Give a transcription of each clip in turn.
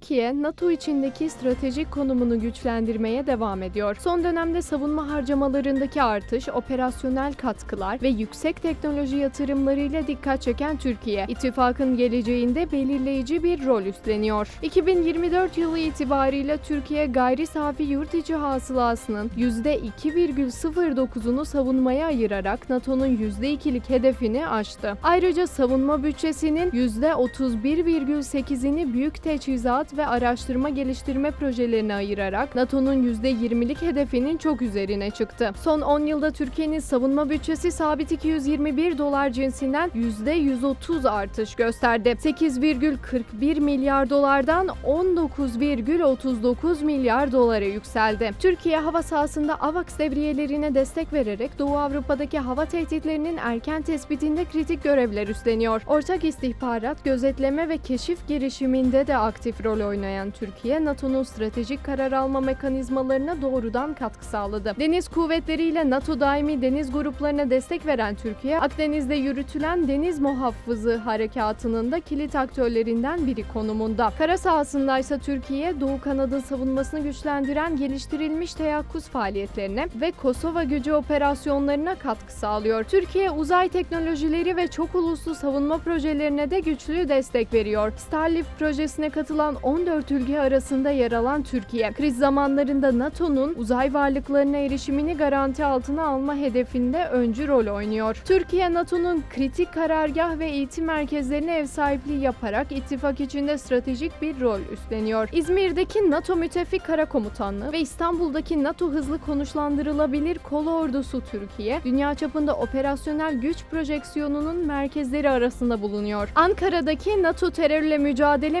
Türkiye, NATO içindeki stratejik konumunu güçlendirmeye devam ediyor. Son dönemde savunma harcamalarındaki artış, operasyonel katkılar ve yüksek teknoloji yatırımlarıyla dikkat çeken Türkiye, ittifakın geleceğinde belirleyici bir rol üstleniyor. 2024 yılı itibariyle Türkiye gayri safi yurt içi hasılasının %2,09'unu savunmaya ayırarak NATO'nun %2'lik hedefini aştı. Ayrıca savunma bütçesinin %31,8'ini büyük teçhizat ve araştırma geliştirme projelerine ayırarak NATO'nun %20'lik hedefinin çok üzerine çıktı. Son 10 yılda Türkiye'nin savunma bütçesi sabit 221 dolar cinsinden %130 artış gösterdi. 8,41 milyar dolardan 19,39 milyar dolara yükseldi. Türkiye hava sahasında AVAX devriyelerine destek vererek Doğu Avrupa'daki hava tehditlerinin erken tespitinde kritik görevler üstleniyor. Ortak istihbarat, gözetleme ve keşif girişiminde de aktif rol oynayan Türkiye, NATO'nun stratejik karar alma mekanizmalarına doğrudan katkı sağladı. Deniz kuvvetleriyle NATO daimi deniz gruplarına destek veren Türkiye, Akdeniz'de yürütülen deniz muhafızı harekatının da kilit aktörlerinden biri konumunda. Kara sahasındaysa Türkiye, Doğu Kanad'ın savunmasını güçlendiren geliştirilmiş teyakkuz faaliyetlerine ve Kosova gücü operasyonlarına katkı sağlıyor. Türkiye, uzay teknolojileri ve çok uluslu savunma projelerine de güçlü destek veriyor. Starlink projesine katılan 14 ülke arasında yer alan Türkiye, kriz zamanlarında NATO'nun uzay varlıklarına erişimini garanti altına alma hedefinde öncü rol oynuyor. Türkiye, NATO'nun kritik karargah ve eğitim merkezlerine ev sahipliği yaparak ittifak içinde stratejik bir rol üstleniyor. İzmir'deki NATO Müttefik Kara Komutanlığı ve İstanbul'daki NATO Hızlı Konuşlandırılabilir Kolu Ordusu Türkiye, dünya çapında operasyonel güç projeksiyonunun merkezleri arasında bulunuyor. Ankara'daki NATO Terörle Mücadele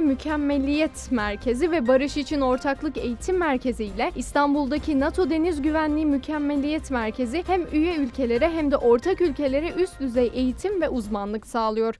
Merkezi ve Barış için Ortaklık Eğitim Merkezi ile İstanbul'daki NATO Deniz Güvenliği Mükemmeliyet Merkezi hem üye ülkelere hem de ortak ülkelere üst düzey eğitim ve uzmanlık sağlıyor.